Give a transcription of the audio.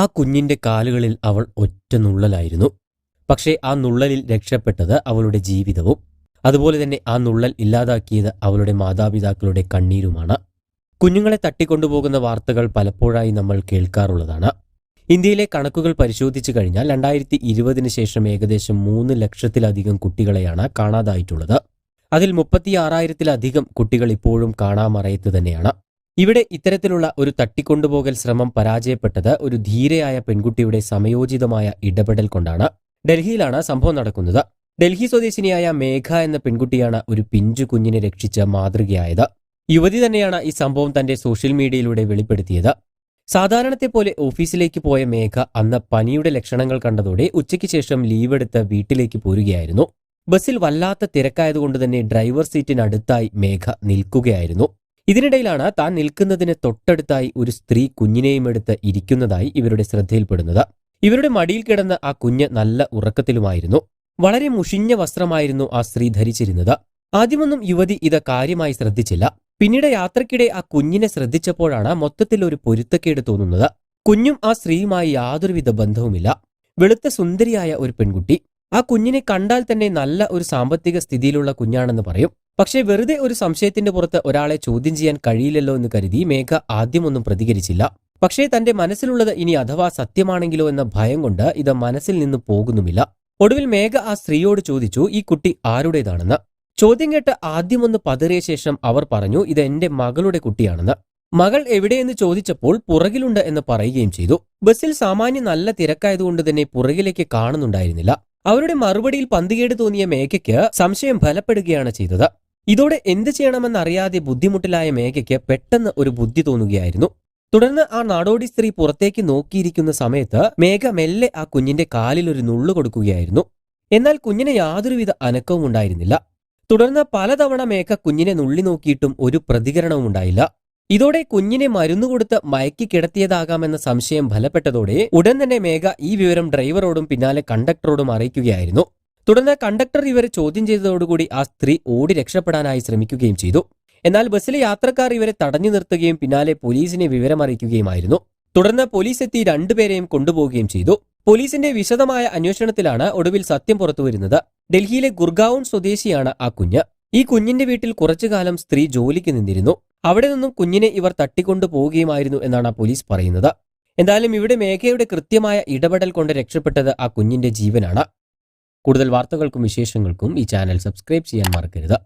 ആ കുഞ്ഞിന്റെ കാലുകളിൽ അവൾ ഒറ്റ നുള്ളലായിരുന്നു. പക്ഷേ ആ നുള്ളലിൽ രക്ഷപ്പെട്ടത് അവളുടെ ജീവിതവും അതുപോലെ തന്നെ ആ നുള്ളൽ ഇല്ലാതാക്കിയത് അവളുടെ മാതാപിതാക്കളുടെ കണ്ണീരുമാണ്. കുഞ്ഞുങ്ങളെ തട്ടിക്കൊണ്ടുപോകുന്ന വാർത്തകൾ പലപ്പോഴായി നമ്മൾ കേൾക്കാറുള്ളതാണ്. ഇന്ത്യയിലെ കണക്കുകൾ പരിശോധിച്ചു കഴിഞ്ഞാൽ രണ്ടായിരത്തി ഇരുപതിന് ശേഷം ഏകദേശം മൂന്ന് ലക്ഷത്തിലധികം കുട്ടികളെയാണ് കാണാതായിട്ടുള്ളത്. അതിൽ മുപ്പത്തിയാറായിരത്തിലധികം കുട്ടികൾ ഇപ്പോഴും കാണാമറയത്ത് തന്നെയാണ്. ഇവിടെ ഇത്തരത്തിലുള്ള ഒരു തട്ടിക്കൊണ്ടുപോകൽ ശ്രമം പരാജയപ്പെട്ടത് ഒരു ധീരയായ പെൺകുട്ടിയുടെ സമയോചിതമായ ഇടപെടൽ കൊണ്ടാണ്. ഡൽഹിയിലാണ് സംഭവം നടക്കുന്നത്. ഡൽഹി സ്വദേശിനിയായ മേഘ എന്ന പെൺകുട്ടിയാണ് ഒരു പിഞ്ചു കുഞ്ഞിനെ രക്ഷിച്ച മാതൃകയായത്. യുവതി തന്നെയാണ് ഈ സംഭവം തന്റെ സോഷ്യൽ മീഡിയയിലൂടെ വെളിപ്പെടുത്തിയത്. സാധാരണത്തെ പോലെ ഓഫീസിലേക്ക് പോയ മേഘ അന്ന് പനിയുടെ ലക്ഷണങ്ങൾ കണ്ടതോടെ ഉച്ചയ്ക്ക് ശേഷം ലീവ് എടുത്ത് വീട്ടിലേക്ക് പോരുകയായിരുന്നു. ബസ്സിൽ വല്ലാത്ത തിരക്കായതുകൊണ്ട് തന്നെ ഡ്രൈവർ സീറ്റിനടുത്തായി മേഘ നിൽക്കുകയായിരുന്നു. ഇതിനിടയിലാണ് താൻ നിൽക്കുന്നതിന് തൊട്ടടുത്തായി ഒരു സ്ത്രീ കുഞ്ഞിനെയും എടുത്ത് ഇരിക്കുന്നതായി ഇവരുടെ ശ്രദ്ധയിൽപ്പെടുന്നത്. ഇവരുടെ മടിയിൽ കിടന്ന ആ കുഞ്ഞ് നല്ല ഉറക്കത്തിലുമായിരുന്നു. വളരെ മുഷിഞ്ഞ വസ്ത്രമായിരുന്നു ആ സ്ത്രീ ധരിച്ചിരുന്നത്. ആദ്യമൊന്നും യുവതി ഇത് കാര്യമായി ശ്രദ്ധിച്ചില്ല. പിന്നീട് യാത്രക്കിടെ ആ കുഞ്ഞിനെ ശ്രദ്ധിച്ചപ്പോഴാണ് മൊത്തത്തിൽ ഒരു പൊരുത്തക്കേട് തോന്നുന്നത്. കുഞ്ഞും ആ സ്ത്രീയുമായി യാതൊരുവിധ ബന്ധവുമില്ല. വെളുത്ത സുന്ദരിയായ ഒരു പെൺകുട്ടി. ആ കുഞ്ഞിനെ കണ്ടാൽ തന്നെ നല്ല ഒരു സാമ്പത്തിക സ്ഥിതിയിലുള്ള കുഞ്ഞാണെന്ന് പറയും. പക്ഷേ വെറുതെ ഒരു സംശയത്തിന്റെ പുറത്ത് ഒരാളെ ചോദ്യം ചെയ്യാൻ കഴിയില്ലല്ലോ എന്ന് കരുതി മേഘ ആദ്യമൊന്നും പ്രതികരിച്ചില്ല. പക്ഷേ തന്റെ മനസ്സിലുള്ളത് ഇനി അഥവാ സത്യമാണെങ്കിലോ എന്ന ഭയം കൊണ്ട് ഇത് മനസ്സിൽ നിന്ന് പോകുന്നുമില്ല. ഒടുവിൽ മേഘ ആ സ്ത്രീയോട് ചോദിച്ചു ഈ കുട്ടി ആരുടേതാണെന്ന്? ചോദ്യം കേട്ട് ആദ്യമൊന്ന് പതറിയ ശേഷം അവർ പറഞ്ഞു ഇത് എന്റെ മകളുടെ കുട്ടിയാണെന്ന്. മകൾ എവിടെയെന്ന് ചോദിച്ചപ്പോൾ പുറകിലുണ്ട് എന്ന് പറയുകയും ചെയ്തു. ബസ്സിൽ സാമാന്യം നല്ല തിരക്കായതുകൊണ്ട് തന്നെ പുറകിലേക്ക് കാണുന്നുണ്ടായിരുന്നില്ല. അവരുടെ മറുപടിയിൽ പന്തുകേട് തോന്നിയ മേഘയ്ക്ക് സംശയം ഫലപ്പെടുകയാണ് ചെയ്തത്. ഇതോടെ എന്ത് ചെയ്യണമെന്നറിയാതെ ബുദ്ധിമുട്ടിലായ മേഘയ്ക്ക് പെട്ടെന്ന് ഒരു ബുദ്ധി തോന്നുകയായിരുന്നു. തുടർന്ന് ആ നാടോടി സ്ത്രീ പുറത്തേക്ക് നോക്കിയിരിക്കുന്ന സമയത്ത് മേഘ മെല്ലെ ആ കുഞ്ഞിന്റെ കാലിൽ ഒരു നുള്ളു കൊടുക്കുകയായിരുന്നു. എന്നാൽ കുഞ്ഞിന് യാതൊരുവിധ അനക്കവും ഉണ്ടായിരുന്നില്ല. തുടർന്ന് പലതവണ മേഘ കുഞ്ഞിനെ നുള്ളി നോക്കിയിട്ടും ഒരു പ്രതികരണവും ഉണ്ടായില്ല. ഇതോടെ കുഞ്ഞിനെ മരുന്നു കൊടുത്ത് മയക്കി കിടത്തിയതാകാമെന്ന സംശയം ഫലപ്പെട്ടതോടെ ഉടൻ തന്നെ മേഘ ഈ വിവരം ഡ്രൈവറോടും പിന്നാലെ കണ്ടക്ടറോടും അറിയിക്കുകയായിരുന്നു. തുടർന്ന് കണ്ടക്ടർ ഇവരെ ചോദ്യം ചെയ്തതോടുകൂടി ആ സ്ത്രീ ഓടി രക്ഷപ്പെടാനായി ശ്രമിക്കുകയും ചെയ്തു. എന്നാൽ ബസ്സിലെ യാത്രക്കാർ ഇവരെ തടഞ്ഞു നിർത്തുകയും പിന്നാലെ പോലീസിനെ വിവരമറിയിക്കുകയുമായിരുന്നു. തുടർന്ന് പോലീസ് എത്തി രണ്ടുപേരെയും കൊണ്ടുപോവുകയും ചെയ്തു. പോലീസിന്റെ വിശദമായ അന്വേഷണത്തിലാണ് ഒടുവിൽ സത്യം പുറത്തുവരുന്നത്. ഡൽഹിയിലെ ഗുർഗാവൺ സ്വദേശിയാണ് ആ കുഞ്ഞ്. ഈ കുഞ്ഞിന്റെ വീട്ടിൽ കുറച്ചുകാലം സ്ത്രീ ജോലിക്ക് നിന്നിരുന്നു. അവിടെ നിന്നും കുഞ്ഞിനെ ഇവർ തട്ടിക്കൊണ്ടു പോവുകയുമായിരുന്നു എന്നാണ് പോലീസ് പറയുന്നത്. എന്തായാലും ഇവിടെ മേഘയുടെ കൃത്യമായ ഇടപെടൽ കൊണ്ട് രക്ഷപ്പെട്ടത് ആ കുഞ്ഞിന്റെ ജീവനാണ്. കൂടുതൽ വാർത്തകൾക്കും വിശേഷങ്ങൾക്കും ഈ ചാനൽ സബ്സ്ക്രൈബ് ചെയ്യാൻ മറക്കരുത്.